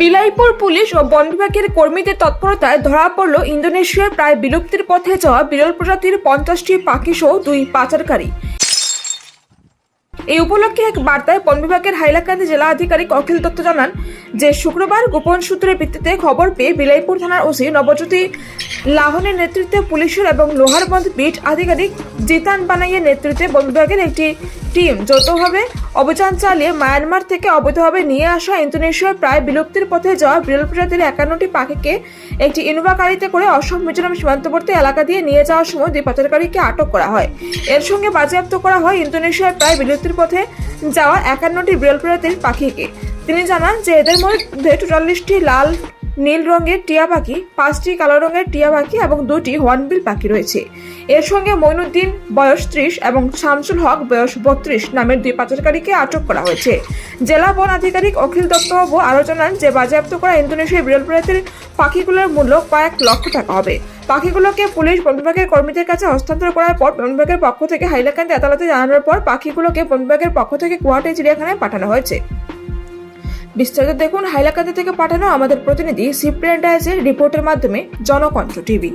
Bilaipur police ও বন বিভাগের কর্মীদের তৎপরতায় ধরা পড়ল ইন্দোনেশিয়ার প্রায় বিলুপ্তির পথে যাওয়া বিরল প্রজাতির পঞ্চাশটি পাখি সহ দুই পাচারকারী। এই উপলক্ষে এক বার্তায় বন বিভাগের হাইলাকান্দি জেলা আধিকারিক অখিল দত্ত জানান যে, শুক্রবার গোপন সূত্রের ভিত্তিতে খবর পেয়ে বিলাইপুর থানার ওসি নবজ্যোতি লাহনের নেতৃত্বে পুলিশের এবং লোহারবন্দ বিট আধিকারিক জিতান বানাইয়ের নেতৃত্বে বন বিভাগের একটি টিম যৌথভাবে অভিযান চালিয়ে মায়ানমার থেকে অবৈধভাবে নিয়ে আসা ইন্দোনেশিয়ার প্রায় বিলুপ্তির পথে যাওয়া বিরল প্রজাতির একান্নটি পাখিকে একটি ইনোভা গাড়িতে করে অসম মিজোরাম সীমান্তবর্তী এলাকা দিয়ে নিয়ে যাওয়ার সময় দুই পাচারকারীকে আটক করা হয়। এর সঙ্গে বাজেয়াপ্ত করা হয়, ইন্দোনেশিয়ার প্রায় বিলুপ্তির পথে যাওয়া একান্নটি বিরল প্রজাতির পাখিকে। তিনি জানান যে এদের মধ্যে চুয়াল্লিশটি লাল, নীল রঙের টিয়া পাখি, পাঁচটি কালো রঙের টিয়া পাখি এবং দুটি হর্নবিল পাখি রয়েছে। এর সঙ্গে মইনুদ্দিন, বয়স ত্রিশ এবং শামসুল হক, বয়স বত্রিশ নামের দুই পাচারকারীকে আটক করা হয়েছে। জেলা বন আধিকারিক অখিল দত্তবাবু আরও জানান যে বাজেয়াপ্ত করা ইন্দোনেশিয়ার বিরল প্রজাতির পাখিগুলোর মূল্য কয়েক লক্ষ টাকা হবে। পাখিগুলোকে পুলিশ, বন বিভাগের কর্মীদের কাছে হস্তান্তর করার পর বন বিভাগের পক্ষ থেকে হাইলাকান্দি আদালতে জানানোর পর পাখিগুলোকে বন বিভাগের পক্ষ থেকে গুয়াহাটি চিড়িয়াখানায় পাঠানো হয়েছে। বিস্তারিত দেখুন হাইলাকান্দি থেকে পাঠানো আমাদের প্রতিনিধি সিপ্রিয়ান ডায়াসের রিপোর্টের মাধ্যমে জনকণ্ঠ টিভি।